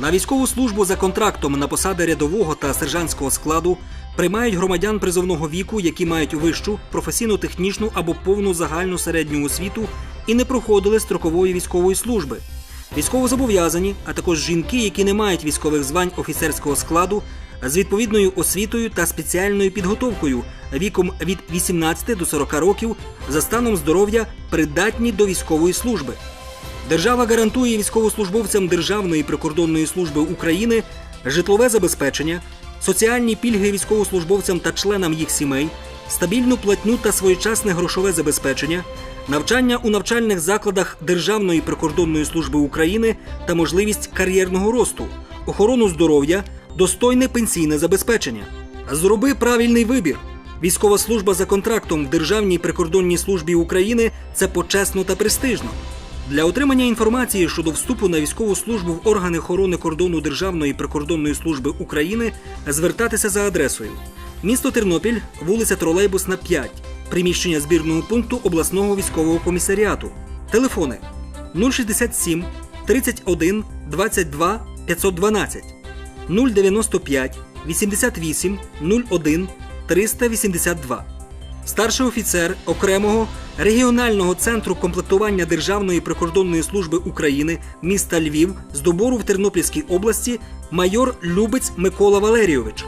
На військову службу за контрактом на посади рядового та сержантського складу приймають громадян призовного віку, які мають вищу, професійно-технічну або повну загальну середню освіту і не проходили строкової військової служби. Військовозобов'язані, а також жінки, які не мають військових звань офіцерського складу з відповідною освітою та спеціальною підготовкою віком від 18 до 40 років за станом здоров'я придатні до військової служби. Держава гарантує військовослужбовцям Державної прикордонної служби України житлове забезпечення, соціальні пільги військовослужбовцям та членам їх сімей, стабільну платню та своєчасне грошове забезпечення, навчання у навчальних закладах Державної прикордонної служби України та можливість кар'єрного росту, охорону здоров'я, достойне пенсійне забезпечення. Зроби правильний вибір. Військова служба за контрактом в Державній прикордонній службі України це почесно та престижно. Для отримання інформації щодо вступу на військову службу в органи охорони кордону Державної прикордонної служби України звертатися за адресою: місто Тернопіль, вулиця Тролейбусна 5, приміщення збірного пункту обласного військового комісаріату. Телефони 067 31 22 512 095 88 01 382. Старший офіцер окремого регіонального центру комплектування Державної прикордонної служби України міста Львів з добору в Тернопільській області майор Любець Микола Валерійович.